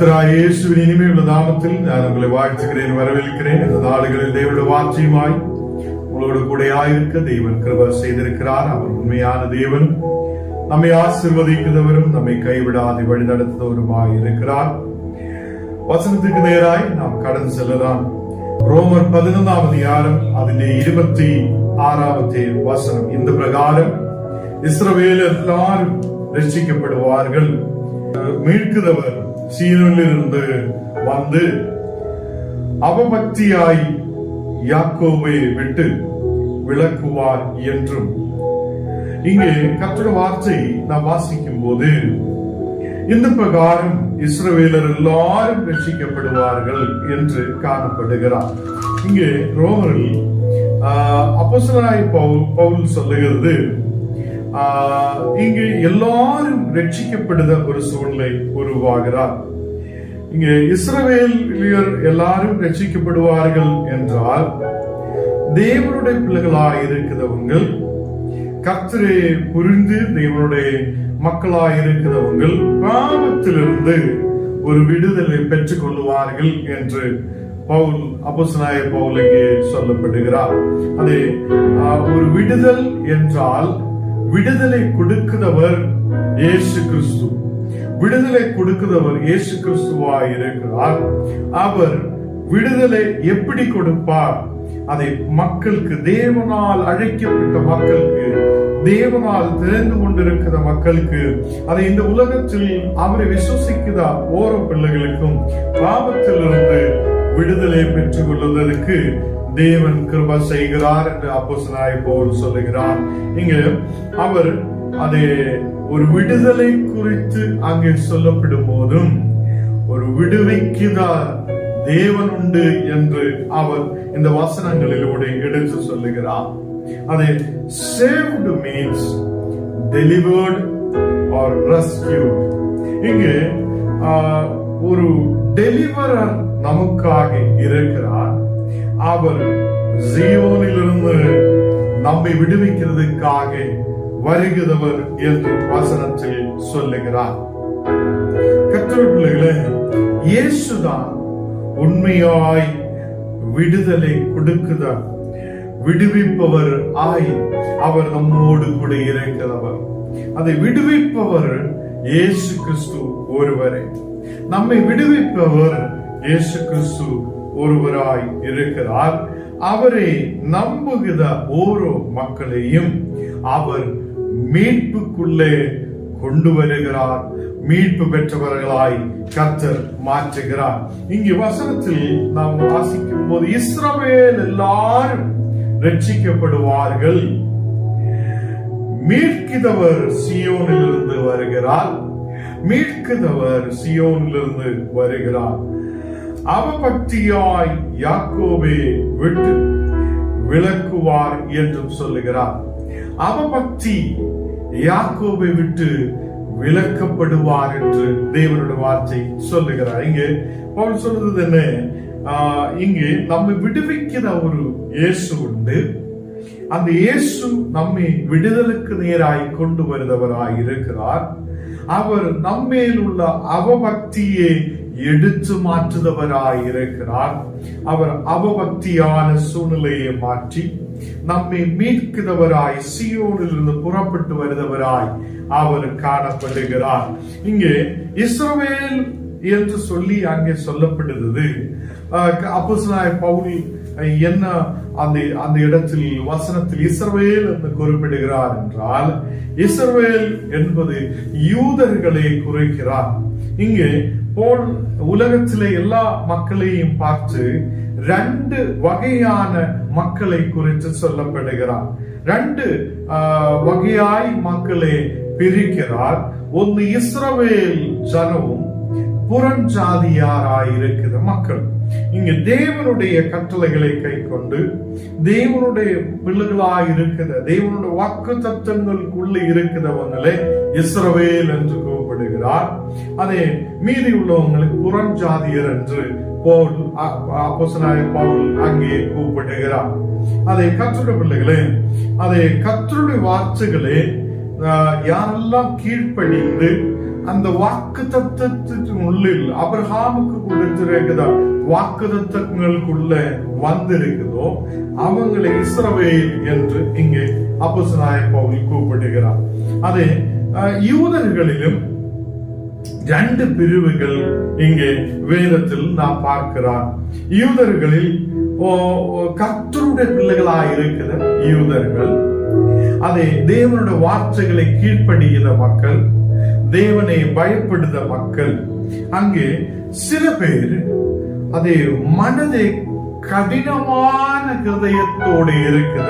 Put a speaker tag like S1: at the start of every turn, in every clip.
S1: கர்த்தராய் இயேசுவின் இனிமையுள்ள நாமத்தில் நான் உங்களை வாழ்த்துகிறேன் வரவேற்கிறேன் இந்த நாடுகளில் தேவனுடைய வார்த்தையுமாய் உங்களோடு கூட ஆயிருக்க தேவன் கிருப செய்திருக்கிறார் அவர் உண்மையான தேவன் நம்மை ஆசிர்வதிக்கிறவரும் நம்மை கைவிடாது வழிநடத்துவருமாய் இருக்கிறார் வசனத்துக்கு நேராய் நாம் கடந்து செல்லலாம் ரோமர் பதினொன்றாம் அதிகாரம் அதிலே இருபத்தி ஆறாவது வசனம் இந்த பிரகாரம் இஸ்ரவேலர் எல்லாரும் ரட்சிக்கப்படுவார்கள் மீட்கிறவர் சீனிலிருந்து வந்து அவபக்தியாய் யாக்கோவை விட்டு விளக்குவார் என்றும். இங்கே கர்த்தருடைய வார்த்தை நாம் வாசிக்கும் போது இந்த பிரகாரம் இஸ்ரவேலர் எல்லாரும் ரட்சிக்கப்படுவார்கள் என்று காணப்படுகிறார். இங்கே ரோமரில் அப்போஸ்தலனாய் பவுல் பவுல் சொல்லுகிறது இங்கு எல்லாரும் ரட்சிக்கப்படுத ஒரு சூழ்நிலை உருவாகிறார். இங்கே இஸ்ரவேலியர் எல்லாரும் ரட்சிக்கப்படுவார்கள் என்றால் தேவனுடைய பிள்ளைகளாய் இருக்கிறவங்கள் கர்த்தரை புரிந்து தேவனுடைய மக்களாய் இருக்கிறவங்கள் பாவத்திலிருந்து ஒரு விடுதலை பெற்றுக் கொள்வார்கள் என்று பவுல் அப்போஸ்தலனாய பவுல் இங்கே சொல்லப்படுகிறார். அது ஆஹ், ஒரு விடுதல் என்றால் விடுதலை கொடுக்கிறவர் இயேசு கிறிஸ்து. விடுதலை கொடுக்கிறவர் இயேசு கிறிஸ்துவா இருக்கிறார். அவர் விடுதலை எப்படி கொடுப்பார்? அதை மக்களுக்கு தேவனால் அழைக்கப்பட்ட மக்களுக்கு தேவனால் தெரிந்து கொண்டிருக்கிற மக்களுக்கு அதை இந்த உலகத்தில் அவரை விசுவசிக்கிற ஓர பிள்ளைகளுக்கும் பாபத்திலிருந்து விடுதலை பெற்றுக் கொள்வதற்கு தேவன் கிருப செய்கிறார் என்று அப்போசனாய் போல் சொல்லுகிறார். இங்கு அவர் அது ஒரு விடுதலை குறித்து அங்கே சொல்லப்படும் போதும் ஒரு விடுவிக்கிறார். தேவன் உண்டு என்று அவர் இந்த வசனங்களிலூടെ எடுத்து சொல்லுகிறார். அது saved means delivered or rescued இங்கு ஆஹ், ஒரு டெலிவரர் நமக்காக இருக்கிறார். அவர் ஜீவோனிலிருந்து நம்மை விடுவிக்கிறதுக்காக வருகிறவர் என்று வசனத்தில் சொல்லுகிறார். கர்த்தர் பிள்ளைகளே இயேசுதான் உண்மையாய் விடுதலை கொடுக்குதார் விடுவிப்பவர் ஆய் அவர் நம்மோடு கூட இருக்கிறவர். அதை விடுவிப்பவர் இயேசு கிறிஸ்து ஒருவரே. நம்மை விடுவிப்பவர் இயேசு கிறிஸ்து ஒருவராய் இருக்கிறார். அவரை நம்புகிற ஓரோ மக்களையும் அவர் மீட்புக்குள்ளே கொண்டு வருகிறார். மீட்பு பெற்றவர்களாய் கர்த்தர் மாற்றுகிறார். இங்கு வசனத்தில் நாம் வாசிக்கும் போது இஸ்ரவேல் எல்லாரும் ரட்சிக்கப்படுவார்கள். மீட்கிறவர் சியோனிலிருந்து வருகிறார். மீட்கிறவர் சியோனிலிருந்து வருகிறார். அவபக்தியாய் யாக்கோவே விட்டு விளக்குவார் என்றும் சொல்லுகிறார். அவபக்தி யாக்கோவை விட்டு விளக்கப்படுவார் என்று தேவனுடைய வார்த்தை சொல்லுகிறார். இங்கே பவுல் சொல்றது என்ன? ஆஹ், இங்கே நம்மை விடுவிக்கிற ஒரு இயேசு உண்டு. அந்த இயேசு நம்மை விடுதலுக்கு நேராய் கொண்டு வருகிறவராய் இருக்கிறார். அவர் நம்மேல் உள்ள அவபக்தியை எடுத்து மாற்றுதவராய் இருக்கிறார் அவர் அவபக்தியான சூழ்நிலையை மாற்றி நம்மை மீட்கிறவராய் சியோனிலிருந்து புறப்பட்டு வருதவராய் அவர் காணப்படுகிறார். இங்கே இஸ்ரோவேல் என்று சொல்லி அங்கே சொல்லப்படுகிறது. அப்போசனாய் பவுல் என்ன அந்த அந்த இடத்தில் வசனத்தில் இஸ்ரவேல் என்று குறிப்பிடுகிறார் என்றால் இஸ்ரவேல் என்பது யூதர்களை குறைக்கிறார். இங்கே போல் உலகத்திலே எல்லா மக்களையும் பார்த்து ரெண்டு வகையான மக்களை குறித்து சொல்லப்படுகிறார். ரெண்டு ஆஹ், வகையாய் மக்களை பிரிக்கிறார். ஒன்று இஸ்ரவேல் ஜனமும் புறஞ்சாதியாராய் இருக்கிற மக்கள். இங்க தேவனுடைய கட்டளைகளை கை கொண்டு தேவனுடைய பிள்ளைகளாய் இருக்கிற தேவனுடைய வாக்கு தத்துவங்களுக்குள்ள இருக்கிறவங்களே இஸ்ரவேல் என்று கூப்பிடுகிறார் அதே மீதி உள்ளவங்களை புறஞ்சாதியர் என்று போல் அப்போசனாய பவுல் அங்கே கூப்பிடுகிறார். அதை கற்றுடைய பிள்ளைகளே அதை கற்றுடைய வார்த்தைகளே யாரெல்லாம் கீழ்ப்படிந்து அந்த வாக்கு தத்துவத்தின் உள்ளில் அபிரஹாமுக்கு கொடுத்திருக்கிற வாக்கு தத்துவங்களுக்குள்ள வந்திருக்குதோ அவங்களை இஸ்ரவேல் என்று இங்கே அப்போசனாய பவுல் கூப்பிடுகிறார். அதே யூதர்களிலும் ரெண்டு பிரிவுகள் இங்கே வேதத்தில் நாம் பார்க்கிறோம் யூதர்களில் ஓ, ஓ, கர்த்தருடைய இருக்கிற யூதர்கள் அதே தேவனுடைய வார்த்தைகளை கீழ்ப்படுகிற மக்கள் தேவனை பயப்படுத மக்கள் அங்கே சில பேர் அதே மனதை கடினமான கிருதயத்தோடு இருக்கிற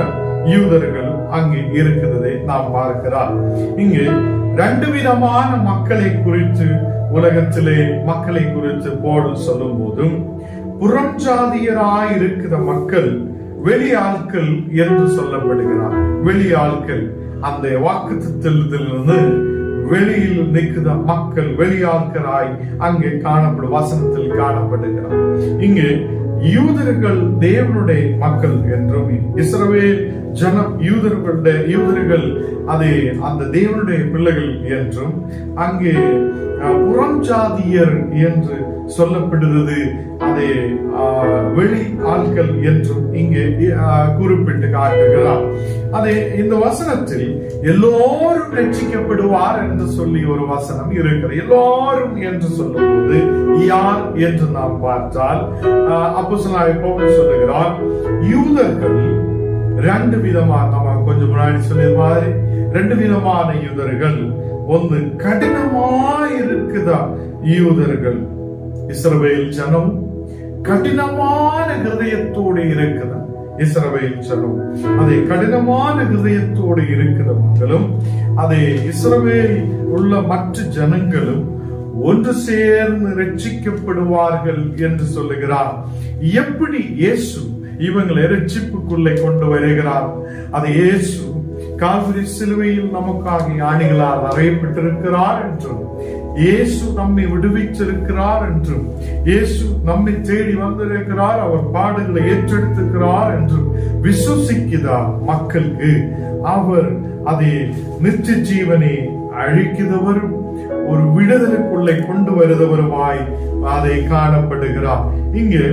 S1: யூதர்கள் அங்கே இருக்கிறதை நாம் பார்க்கிறார் இங்கே ரெண்டு விதமான மக்களை குறித்து உலகத்திலே மக்களை குறித்து போடு சொல்லும் போதும் புறஞ்சாதியராய் இருக்கிற மக்கள் வெளியாட்கள் என்று சொல்லப்படுகிறார். வெளியாட்கள் அந்த வாக்கு திட்டத்திலிருந்து வெளியில் நிற்கிற மக்கள் வெளியாட்களாய் அங்கே காணப்படும் வசனத்தில் காணப்படுகிறார். இங்கே யூதர்கள் தேவனுடைய மக்கள் என்றும் இஸ்ரவேல் ஜனம் யூதர்களுடைய யூதர்கள் அது அந்த தேவனுடைய பிள்ளைகள் என்றும் அங்கே புறஞ்சாதியர் என்று சொல்லப்படுகிறது. அதை வெளி ஆட்கள் என்றும் இங்கே குறிப்பிட்டு காட்டுகிறார். அதை இந்த வசனத்தில் எல்லோரும் ரட்சிக்கப்படுவார் என்று சொல்லி ஒரு வசனம் இருக்கிறது. எல்லோரும் என்று சொல்லும்போது யார் என்று நாம் பார்த்தால் அப்போ சொல்லுகிறார் யூதர்கள் ரெண்டு விதமா நம்ம கொஞ்சம் முன்னாடி சொன்ன மாதிரி ரெண்டு விதமான யூதர்கள். ஒன்று கடினமா இருக்குதா யூதர்கள்? இஸ்ரவேல் ஜனம் கடினமான ஹிருதயத்தோடு இருக்கிற இஸ்ரவேல் ஜனம் அதை கடினமான ஹிருதயத்தோடு இருக்கிறவங்களும் அதை இஸ்ரவேல் உள்ள மற்ற ஜனங்களும் ஒன்று சேர்ந்து ரட்சிக்கப்படுவார்கள் என்று சொல்லுகிறார். எப்படி இயேசு இவங்களை இரட்சிப்புக்குள்ளே கொண்டு வருகிறார். அது இயேசு காவிரி சிலுவையில் நமக்காக யானைகளால் அறையப்பட்டிருக்கிறார் என்றும் இயேசு நம்மை விடுவிச்சிருக்கிறார் என்றும் இயேசு நம்மை தேடி வந்திருக்கிறார் அவர் பாடுகளை ஏற்றெடுத்திருக்கிறார் என்றும் விசுவசிக்கிறார் மக்களுக்கு அவர் அதை நித்திய ஜீவனை அழிக்கிறவரும் ஒரு விடுதலுக்குள்ளே கொண்டு வருதவருமாய் அதை காணப்படுகிறார். இங்கே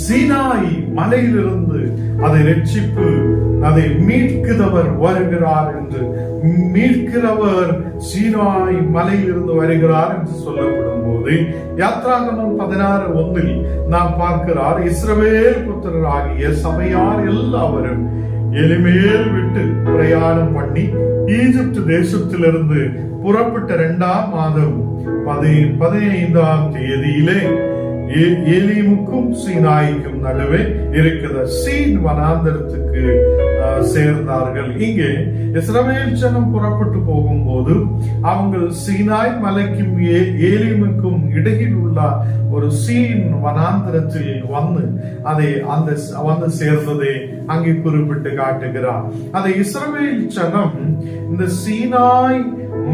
S1: சீனாய் மலையிலிருந்து அதை ரட்சிப்பு அதை மீட்கிறவர் வருகிறார் என்று மீட்கிறவர் சீனாய் மலையிலிருந்து வருகிறார் என்று சொல்லப்படும் போது யாத்ராகமம் பதினாறு ஒன்றில் நாம் பார்க்கிறார் இஸ்ரவேல் புத்திரராகிய சபையார் எல்லாவரும் எளிமேல் விட்டு பிரயாணம் பண்ணி ஈஜிப்ட் தேசத்திலிருந்து புறப்பட்ட இரண்டாம் மாதம் பதி பதினைந்தாம் தேதியிலே ஏ- சீனாய்க்கும் நடுவே இருக்கிற சீன் வனாந்தரத்துக்கு அஹ், சேர்ந்தார்கள். இங்கே இஸ்ரவேல் ஜனம் புறப்பட்டு போகும்போது அவங்க சீனாய் மலைக்கும் ஏ- இடையில் உள்ள ஒரு சீன் வனாந்திரத்தில் வந்து அதை அந்த வந்து சேர்ந்ததை அங்கே குறிப்பிட்டு காட்டுகிறார். அதை இஸ்ரவேல் ஜனம் இந்த சீனாய்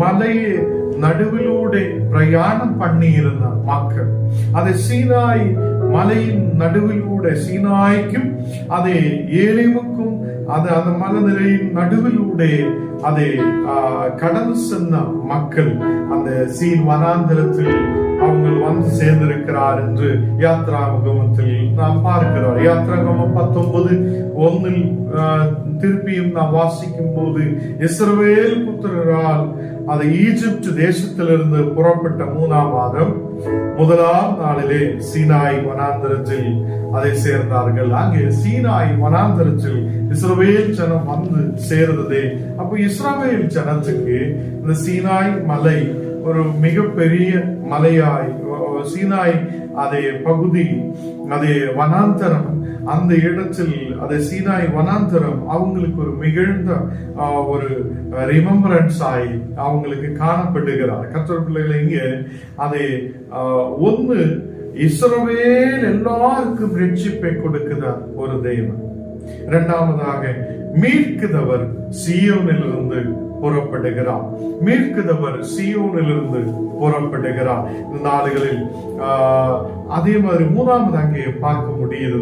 S1: മലയെ നടുവിലൂടെ പ്രയാണം പണിയിരുന്ന മക്കൾ അത് സീനായി മലയിൻ നടുവിലൂടെ സീനായിക്കും അതെ ഏലിമുക്കും അത് അത് മലനിരയിൻ നടുവിലൂടെ അതെ കടന്നു ചെന്ന മക്കൾ അത് സീൻ വനാന്തരത്തിൽ அவங்கள் வந்து சேர்ந்திருக்கிறார் என்று யாத்ரா முகமத்தில் நாம் பார்க்கிறோம் யாத்ரா முகம் பத்தொன்பது ஒன்னில் ஆஹ், திருப்பியும் நாம் வாசிக்கும் போது இஸ்ரவேல் புத்திரரால் அது ஈஜிப்ட் தேசத்திலிருந்து புறப்பட்ட மூணாம் மாதம் முதலாம் நாளிலே சீனாய் வனாந்தரத்தில் அதை சேர்ந்தார்கள். அங்கே சீனாய் வனாந்தரத்தில் இஸ்ரவேல் ஜனம் வந்து சேர்ந்ததே அப்போ இஸ்ரவேல் ஜனத்துக்கு இந்த சீனாய் மலை ஒரு மிகப்பெரிய மலையாய் சீனாய் அதே பகுதி அதே வனாந்தரம். அந்த இடத்தில் அதை சீனாய் வனாந்தரம் அவங்களுக்கு ஒரு மிகழ்ந்த ஒரு ரிமம்பரன்ஸ் ஆகி அவங்களுக்கு காணப்படுகிறார். கத்தர் பிள்ளைகளை இங்கே அதை ஆஹ், ஒன்று இஸ்ரவேல் எல்லாருக்கும் ரட்சிப்பை கொடுக்கிறார் ஒரு தெய்வம் இரண்டாவதாக மீட்குதவர் சீயோனிலிருந்து புறப்படுகிறார். மீட்குதவர் சியோனிலிருந்து புறப்படுகிறார். இந்த நாடுகளில் ஆஹ், அதே மாதிரி மூணாவது அங்கே பார்க்க முடியுது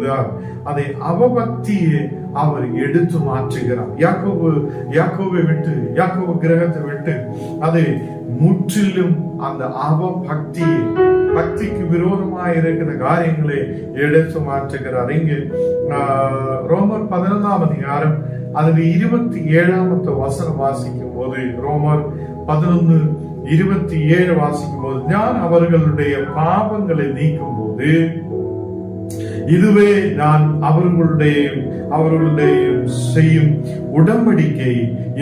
S1: அதை அவபக்தியை அவர் எடுத்து மாற்றுகிறார். யாக்கோபு யாக்கோவை விட்டு யாக்கோபு கிரகத்தை விட்டு அதை முற்றிலும் அந்த அவபக்தியை பக்திக்கு விரோதமாக இருக்கிற காரியங்களை எடுத்து மாற்றுகிறார். இங்கே ஆஹ், ரோமர் பதினொன்றாம் அதிகாரம் அதில் இருபத்தி ஏழாமத்த வசனம் வாசிக்கும் போது ரோமர் பதினொன்னு இருபத்தி ஏழு வாசிக்கும் போது நான் அவர்களுடைய பாவங்களை நீக்கும் போது இதுவே நான் அவர்களுடைய அவர்களுடைய செய்யும் உடம்படிக்கை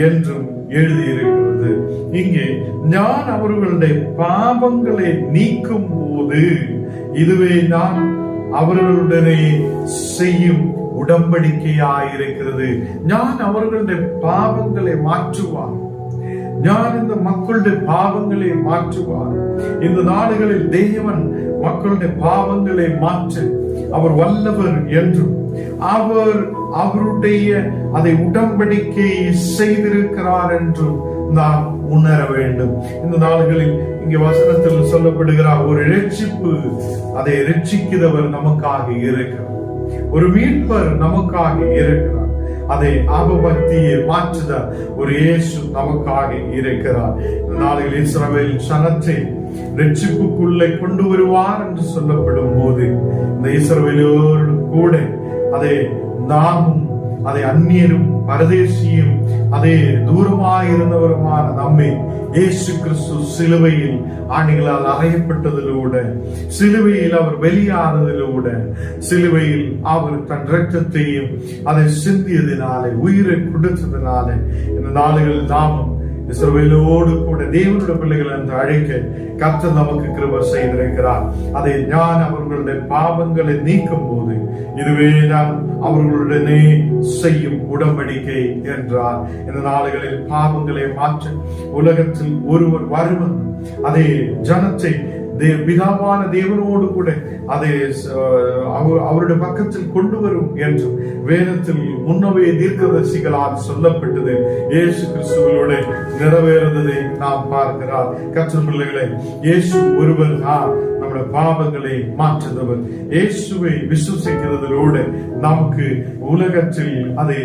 S1: என்றும் எழுதியிருக்கிறது. இங்கே நான் அவர்களுடைய பாவங்களை நீக்கும் போது இதுவே நான் அவர்களுடனே செய்யும் உடம்படிக்கையாயிருக்கிறது நான் அவர்களுடைய பாவங்களை மாற்றுவார். நான் இந்த மக்களுடைய பாவங்களை மாற்றுவார். இந்த நாடுகளில் தெய்வன் மக்களுடைய பாவங்களை மாற்ற. அவர் வல்லவர் என்றும் அவர் அவருடைய அதை உடன்படிக்கை செய்திருக்கிறார் என்றும் நாம் உணர வேண்டும். இந்த நாடுகளில் இங்கே வசனத்தில் சொல்லப்படுகிறார் ஒரு ரட்சிப்பு அதை ரட்சிக்கிறவர் நமக்காக இருக்கிறார். ஒரு மீட்பர் நமக்காக இருக்கிறார். அதை அபபக்தியை மாற்றுத ஒரு இயேசு நமக்காக இருக்கிறார். நாளில் இஸ்ரவேல் சனத்தை ரட்சிப்புக்குள்ளே கொண்டு வருவார் என்று சொல்லப்படும் போது இந்த இஸ்ரவேலோடு கூட அதை நாமும் அதை அந்நியரும் பரதேசியும் அதே தூரமாயிருந்தவருமான நம்மை இயேசு கிறிஸ்து சிலுவையில் ஆணிகளால் அறையப்பட்டதிலூட சிலுவையில் அவர் வெளியானதிலூட சிலுவையில் அவர் தன் ரத்தத்தையும் அதை சிந்தியதினாலே உயிரை கொடுத்ததினாலே இந்த நாளுகளில் நாமும் இஸ்ரவேலோடு கூட தேவனுடைய பிள்ளைகள் என்று அழைக்க கர்த்தர் நமக்கு கிருப செய்திருக்கிறார். அதை நான் அவர்களுடைய பாவங்களை நீக்கும் போது இதுவே நான் அவர்களுடனே செய்யும் உடன்படிக்கை என்றார். இந்த நாடுகளில் பாவங்களை மாற்ற உலகத்தில் ஒருவர் வருவது அதை ஜனத்தை பிதாவான தேவனோடு கூட அதை அஹ், அவர்- அவருடைய பக்கத்தில் கொண்டு வரும் என்றும் வேதத்தில் முன்னவே தீர்க்கதரிசிகளால் சொல்லப்பட்டது. இயேசு கிறிஸ்துவோட நிறைவேறுவதை நாம் பார்க்கிறார். கற்ற பிள்ளைகளை இயேசு ஒருவர் தான் நம்முடைய பாவங்களை மாற்றுதவர் இயேசுவை விசுவசிக்கிறதோடு நமக்கு உலகத்தில் அதை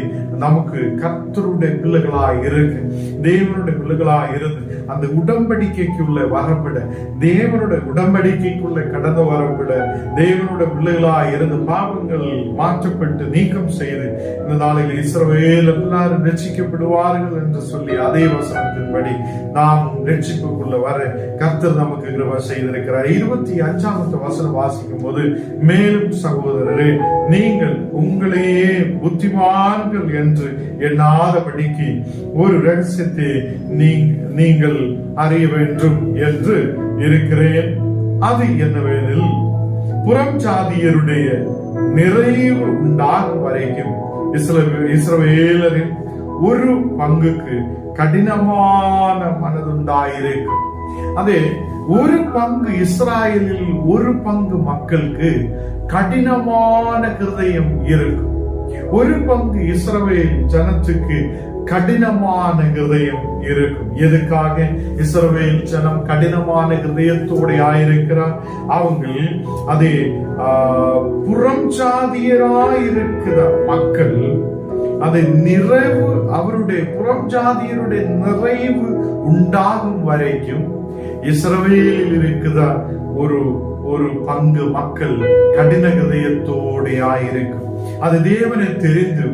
S1: நமக்கு கத்தருடைய பிள்ளைகளாய் இருக்கு. தேவனுடைய பிள்ளைகளாய் இருந்து அந்த உடம்படிக்கைக்குள்ள வரப்பட தேவனுடைய உடம்படிக்கைக்குள்ள கடந்து வரப்பட தேவனுடைய பிள்ளைகளாய் இருந்து பாவங்கள் மாற்றப்பட்டு நீக்கம் செய்து இந்த நாளில் இஸ்ரவேல் எல்லாரும் ரட்சிக்கப்படுவார்கள் என்று சொல்லி அதே வசனத்தின்படி நாம் ரட்சிப்புக்குள்ள வர கர்த்தர் நமக்கு கிருபை செய்திருக்கிறார். இருபத்தி அஞ்சாமத்து வசனம் வாசிக்கும் போது மேலும் சகோதரரே நீங்கள் உங்களையே புத்திமான்கள் என்று எண்ணாதபடிக்கு ஒரு ரகசியத்தை நீங்கள் அறிய வேண்டும் என்று இருக்கிறேன். அது என்னவெனில் புறம் சாதியருடைய நிறைவு உண்டாகும் வரைக்கும் இஸ்ரவேலரின் ஒரு பங்குக்கு கடினமான மனதுண்டாயிருக்கும். அதே ஒரு பங்கு இஸ்ராயலில் ஒரு பங்கு மக்களுக்கு கடினமான ஹிருதயம் இருக்கும். ஒரு பங்கு இஸ்ரவேல் ஜனத்துக்கு கடினமான ஹிருதயம் இருக்கும். எதுக்காக? இஸ்ரவேல் ஜனம் கடினமான ஹிருதயத்தோடைய ஆயிருக்கிறார். அவங்க அது ஆஹ், புறம் ஜாதியராயிருக்கிற மக்கள் அது நிறைவு அவருடைய புறம் ஜாதியருடைய நிறைவு உண்டாகும் வரைக்கும் இஸ்ரவேலில் இருக்கிற ஒரு ஒரு பங்கு மக்கள் கடின ஹிருதயத்தோடையாயிருக்கும் அது தேவனை தெரிந்து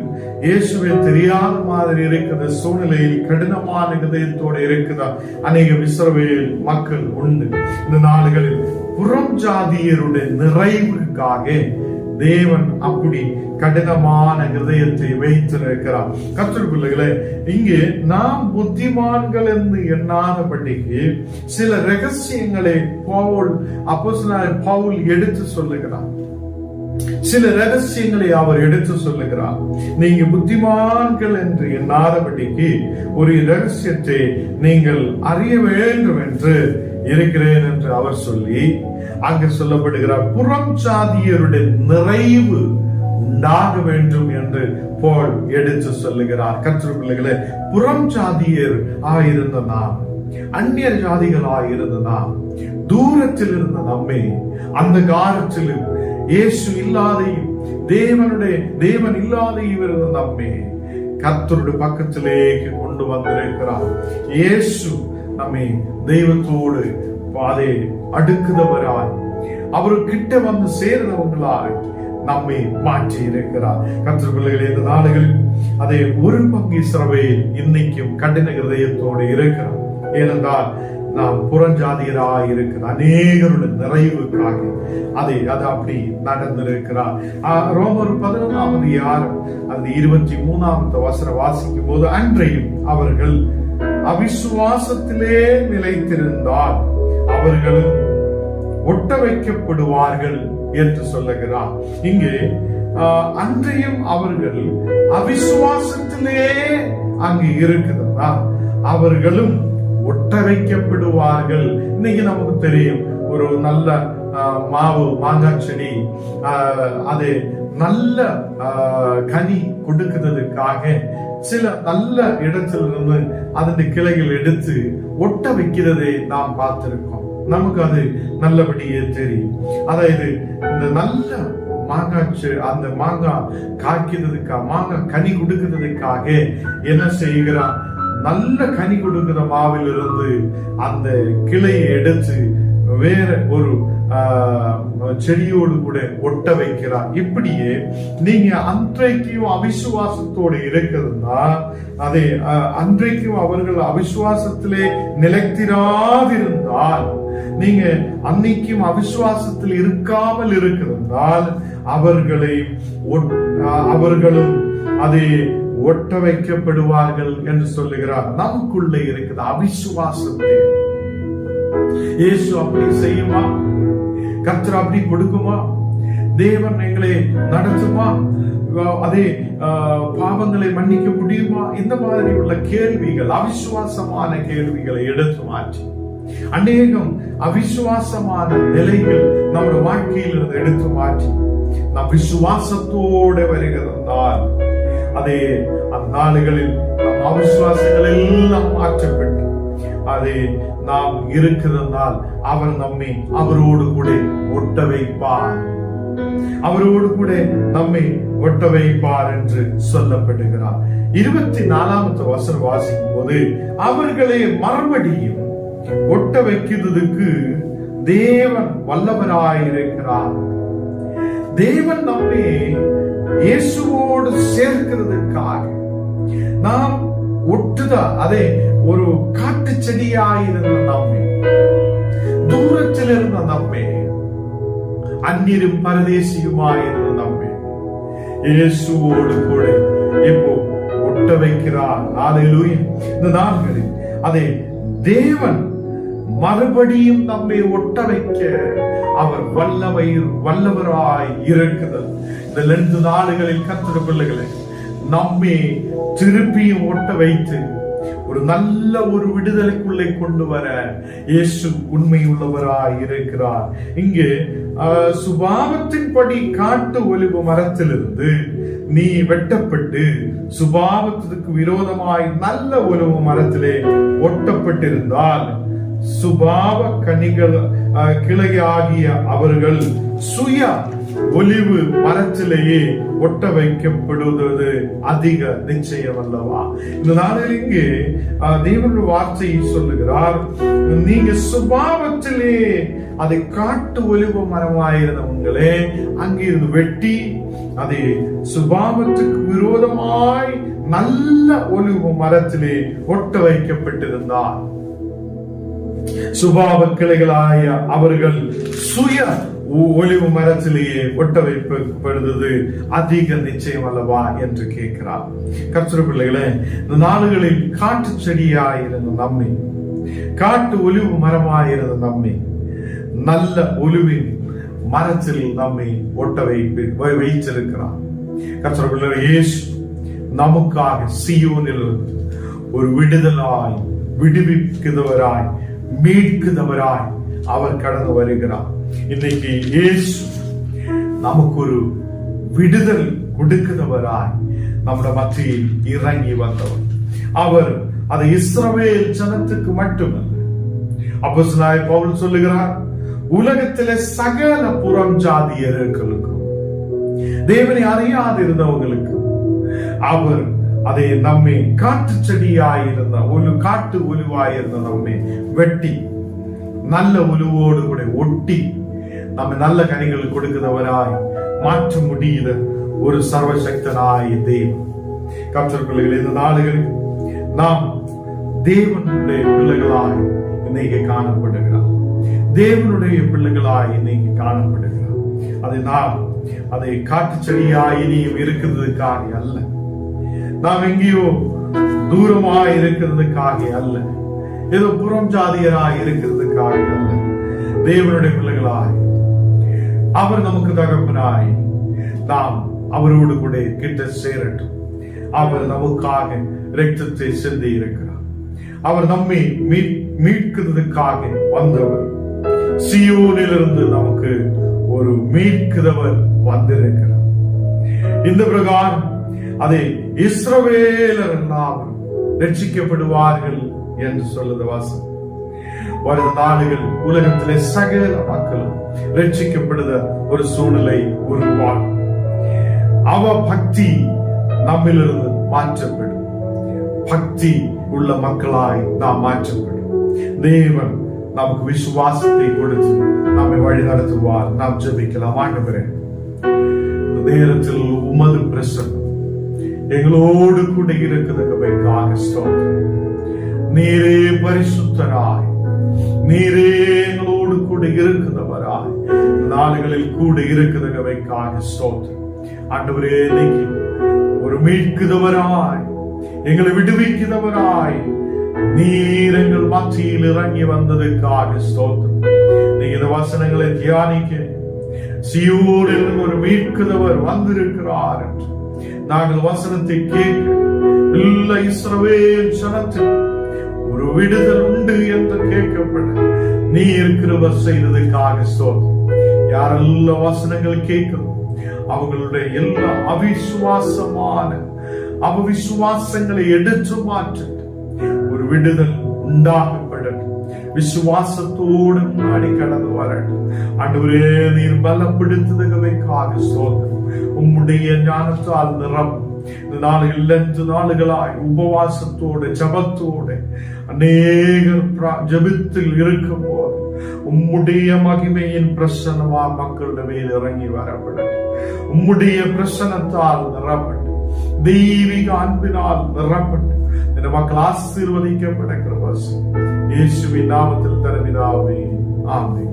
S1: இயேசுவை தெரியாத மாதிரி இருக்கிற சூழ்நிலையில் கடினமான இதயத்தோடு இருக்குதா அநேக இஸ்ரவேல் மக்கள் உண்டு. இந்த நாடுகளில் புறம் ஜாதியருடைய நிறைவுக்காக தேவன் அப்படி கடினமான ஹிருதயத்தை வைத்திருக்கிறார். கர்த்தர் பிள்ளைகளே இங்கே நாம் புத்திமான்கள் என்று எண்ணாதபடிக்கு சில ரகசியங்களை பவுல் அப்போ பவுல் எடுத்து சொல்லுகிறார். சில ரகசியங்களை அவர் எடுத்து சொல்லுகிறார். நீங்க புத்திமான்கள் என்று எண்ணாதபடிக்கு ஒரு ரகசியத்தை நீங்கள் அறிய வேண்டும் என்று இருக்கிறேன் என்று அவர் சொல்லி அங்கு சொல்லப்படுகிறார் புறம் சாதியருடைய நிறைவு உண்டாக வேண்டும் என்று போல் எடுத்து சொல்லுகிறார். கற்று பிள்ளைகளே புறம் சாதியர் ஆயிருந்த நாம் அந்நிய ஜாதிகளாய் இருந்த நாம் தூரத்தில் இருந்த நம்மை அந்த காலத்திலும் இயேசு இல்லாதையும் தேவனுடைய தேவன் இல்லாத இருந்த நம்மை கத்தருடைய பக்கத்திலே கொண்டு வந்திருக்கிறார். இயேசு நம்மை தெய்வத்தோடு பாதை அடுக்குதவராய் அவரு கிட்ட வந்து சேர்ந்தவங்களாய் நம்மை மாற்றி இருக்கிறார் கர்த்தர் பிள்ளைகளே இந்த நாடுகளில் அதை ஒரு பங்கு சிறவையில் இன்னைக்கும் கடின ஹிருதயத்தோடு இருக்கிறார். ஏனென்றால் நாம் புறஞ்சாதியராய் இருக்கிற அநேகருடைய நிறைவுக்காக அதை அது அப்படி நடந்திருக்கிறார். ஆஹ் ரோமர் பதினொன்றாவது யாரும் அந்த இருபத்தி மூணாவது வசனம் வாசிக்கும் போது அன்றையும் அவர்கள் அவிசுவாசத்திலே நிலைத்திருந்தால் அவர்களும் ஒட்ட வைக்கப்படுவார்கள் என்று சொல்லுகிறார். இங்கே ஆஹ், அன்றையும் அவர்கள் அவிசுவாசத்திலே அங்கு இருக்கிறதா? அவர்களும் ஒட்ட வைக்கப்படுவார்கள் இன்னைக்கு நமக்கு தெரியும் ஒரு நல்ல ஆஹ், மாவு மாங்காய் செடி ஆஹ், அது நல்ல ஆஹ், கனி கொடுக்கிறதுக்காக சில நல்ல இடத்திலிருந்து அதன் கிளைகள் எடுத்து ஒட்ட வைக்கிறதை நாம் பார்த்திருக்கோம். நமக்கு அது நல்லபடியே தெரியும். அதாவது இந்த நல்ல மாங்காய் செ- அந்த மாங்காய் காய்க்கிறதுக்காக மாங்காய் கனி கொடுக்கிறதுக்காக என்ன செய்கிறான்? நல்ல கனி கொடுக்கிற மாவிலிருந்து அந்த கிளையை எடுத்து வேற ஒரு ஆஹ், செடியோடு கூட ஒட்ட வைக்கிறார். இப்படியே நீங்க அன்றைக்கும் அவிசுவாசத்தோடு இருக்கிறதுனா அதை அன்றைக்கும் அவர்கள் அவிசுவாசத்திலே நிலைத்திராதிருந்தால் நீங்க அன்னைக்கும் அவிசுவாசத்தில் இருக்காமல் இருக்கிறதால் அவர்களை ஒட்- ஆஹ், அவர்களும் அதை ஒட்ட வைக்கப்படுவார்கள் என்று சொல்லுகிறார். நமக்குள்ளே இருக்குது அவிசுவாசத்தை. இயேசு அப்படி செய்யுமா? கர்த்தர் அப்படி கொடுக்குமா? தேவன் எங்களை நடத்துமா? அதே பாவங்களை மன்னிக்க முடியுமா? இந்த மாதிரி உள்ள கேள்விகள் அவிசுவாசமான கேள்விகளை எடுத்து மாற்றி அநேகம் அவிசுவாசமான நிலைகள் நம்முடைய வாழ்க்கையில் இருந்து எடுத்து மாற்றி நாம் விசுவாசத்தோடு வருகிறதால் அதே அந்நாளுகளில் நம் அவிசுவாசங்கள் எல்லாம் மாற்றப்பட்டு அதே நாம் இருக்கிறதால் அவர் நம்மை அவரோடு கூட ஒட்ட வைப்பார். அவரோடு கூட நம்மை ஒட்ட வைப்பார் என்று சொல்லப்படுகிறார். இருபத்தி நாலாவது வசனம் வாசிக்கும் போது அவர்களை மறுபடியும் ஒட்ட வைக்கிறதுக்கு தேவன் வல்லவராயிருக்கிறார். தேவன் நம்மை இயேசுவோடு சேர்க்கிறதுக்காக நாம் ஒட்டுதா அதே ஒரு காட்டு செடியாயிருந்த நம்மை தூரத்தில் இருந்த நம்மை அந்நிரும் பரதேசியுமாயிருந்த நம்மை இயேசுவோடு கூட இப்போ ஒட்ட வைக்கிறார். ஹalleluya. இந்த நாட்களில் அதை தேவன் மறுபடியும் நம்மை ஒட்ட வைக்க அவர் வல்லமை வல்லவராய் இருக்கிறது இந்த ரெண்டு நாடுகளில் கத்திர பிள்ளைகளை நம்மை திருப்பியும் ஒட்ட வைத்து ஒரு நல்ல ஒரு விடுதலைக்குள்ளே கொண்டு வர இயேசு உண்மையுள்ளவராய் இருக்கிறார். இங்கே சுபாவத்தின்படி காட்டு ஒலிவு மரத்திலிருந்து நீ வெட்டப்பட்டு சுபாவத்திற்கு விரோதமாய் நல்ல ஒலிவு மரத்திலே ஒட்டப்பட்டிருந்தால் சுபாவ கனிகள் அஹ், கிளையாகிய அவர்கள் சுய ஒலிவு மரத்திலேயே ஒட்ட வைக்கப்படுவது அதிக நிச்சயம் அல்லவா இந்த நாளில் இங்கு அஹ், தேவனுடைய வார்த்தையை சொல்லுகிறார் நீங்க சுபாவத்திலே அதை காட்டு ஒலிவு மரமாயிருந்தவங்களே அங்கிருந்து வெட்டி அதை சுபாவத்துக்கு விரோதமாய் நல்ல ஒலிவு மரத்திலே ஒட்ட வைக்கப்பட்டிருந்தார். சுபாவ கிளைகளாய அவர்கள் சுய ஒ- மரத்திலேயே ஒட்ட வைக்கப்படுவது அதிக நிச்சயம் அல்லவா என்று கேட்கிறார். கர்த்தர் பிள்ளைகளே இந்த நாடுகளில் காட்டு செடியாயிருந்த நம்மை காட்டு ஒளிவு மரமாயிருந்த நம்மை நல்ல ஒளிவின் மரத்தில் நம்மை ஒட்ட வைப்பு வை- வைத்திருக்கிறார். கர்த்தர் பிள்ளைகளே இயேசு நமக்காக சியோனில் ஒரு விடுதலாய் விடுவிக்கிறவராய் மீட்கிறவராய் அவர் கடந்து வருகிறார். இன்னைக்கு இயேசு நமக்கு ஒரு விடுதல் கொடுக்கிறவராய் நம்முடைய மத்தியில் இறங்கி வந்தவர் அவர் அதை இஸ்ரவேல் ஜனத்துக்கு மட்டுமல்ல அப்போசனாய் பவுல் சொல்லுகிறார் உலகத்திலே சகல புறம் ஜாதியர்களுக்கும் தேவனை அறியாது இருந்தவங்களுக்கு அவர் அதை நம்மை காட்டு செடியாயிருந்த ஒரு காட்டு ஒலுவாயிருந்த நம்மை வெட்டி நல்ல ஒலுவோடு கூட ஒட்டி நம்ம நல்ல கனிகளுக்கு கொடுக்கிறவராய் மாற்ற முடியுத ஒரு சர்வசக்தனாய தேவன். கர்த்தர் பிள்ளைகள் இந்த நாடுகளில் நாம் தேவனுடைய பிள்ளைகளாய் இன்னைக்கு காணப்படுகிறார் தேவனுடைய பிள்ளைகளாய் இன்னைக்கு காணப்படுகிறார் அதை நாம் அதை காட்டு செடியாய் இனியும் இருக்கிறதுக்காக அல்ல. நாம் எங்கேயோ தூரமாய் இருக்கிறதுக்காக அல்ல. ஏதோ புறம் ஜாதியராய் இருக்கிறதுக்காக அல்ல. தேவனுடைய பிள்ளைகளாய் அவர் நமக்கு தகப்பனாய். நாம் அவரோடு கூட கிட்ட சேரட்டும். அவர் நமக்காக ரத்தத்தை சிந்தி இருக்கிறார். அவர் நம்மை மீட்- மீட்கிறதுக்காக வந்தவர். சியோனிலிருந்து நமக்கு ஒரு மீட்கிறவர் வந்திருக்கிறார். இந்த பிரகாரம் அதை இஸ்ரவேலர் நாம் ரட்சிக்கப்படுவார்கள் என்று சொல்லுது வாசம் வருட நாடுகள் உலகத்திலே சகல மக்களும் ரட்சிக்கப்படுத ஒரு சூழ்நிலை உருவாகும். அவ பக்தி நம்மிலிருந்து மாற்றப்படும். பக்தி உள்ள மக்களாய் நாம் மாற்றப்படும். தேவன் நமக்கு விசுவாசத்தை கொடுத்து நம்மை வழி நடத்துவார். நாம் ஜபிக்கலாம். ஆண்டவரே நேரத்தில் உமது பிரசன்னம் எங்களோடு கூட இருக்கிறதுக்காக ஸ்தோத்திரம். நீரே பரிசுத்தராய் நீரே எங்களோடு கூட இருக்கிறவராய். நாடுகளில் கூட இருக்கிறவைக்காக ஸ்தோத்திரம். ஆண்டவரே இன்னைக்கு ஒரு மீட்கிறவராய். எங்களை விடுவிக்கிறவராய். நீர் எங்கள் மத்தியில் இறங்கி வந்ததுக்காக ஸ்தோத்திரம். நீங்க இந்த வசனங்களை தியானிக்க. சியோரில் ஒரு மீட்கிறவர் வந்திருக்கிறார் என்று. நாங்கள் வசனத்தை கேட்க இல்லை இஸ்ரவேல் ஜனத்துக்கு ஒரு விடுதல் உண்டு என்று கேட்கப்பட நீ இருக்கிறவர் செய்ததுக்காக ஸ்தோத்திரம் யாரெல்லாம் வசனங்கள் கேட்கிறோம் அவங்களுடைய எல்லா அவிசுவாசமான அவவிசுவாசங்களை எடுத்து மாற்றிட்டு ஒரு விடுதல் உண்டாகப்படட்டும் விசுவாசத்தோடு முன்னாடி கடந்து வரட்டும் ஆண்டவரே நீர் பலப்படுத்துதகவைக்காக சோதனை உம்முடைய ஞானத்தால் நிறம் இந்த நாளுகள் அஞ்சு நாளுகளாய் உபவாசத்தோடு ஜபத்தோடு அநேகர் ஜபித்தில் இருக்கும் போது உம்முடைய மகிமையின் பிரசனமா மக்களுடைய மேல் இறங்கி வரப்படும். உம்முடைய பிரசனத்தால் நிறப்பட்டு தெய்வீக அன்பினால் நிறப்பட்டு இந்த மக்கள் ஆசீர்வதிக்கப்பட கிருபை இயேசுவின் நாமத்தில் தரவிதாவே ஆமே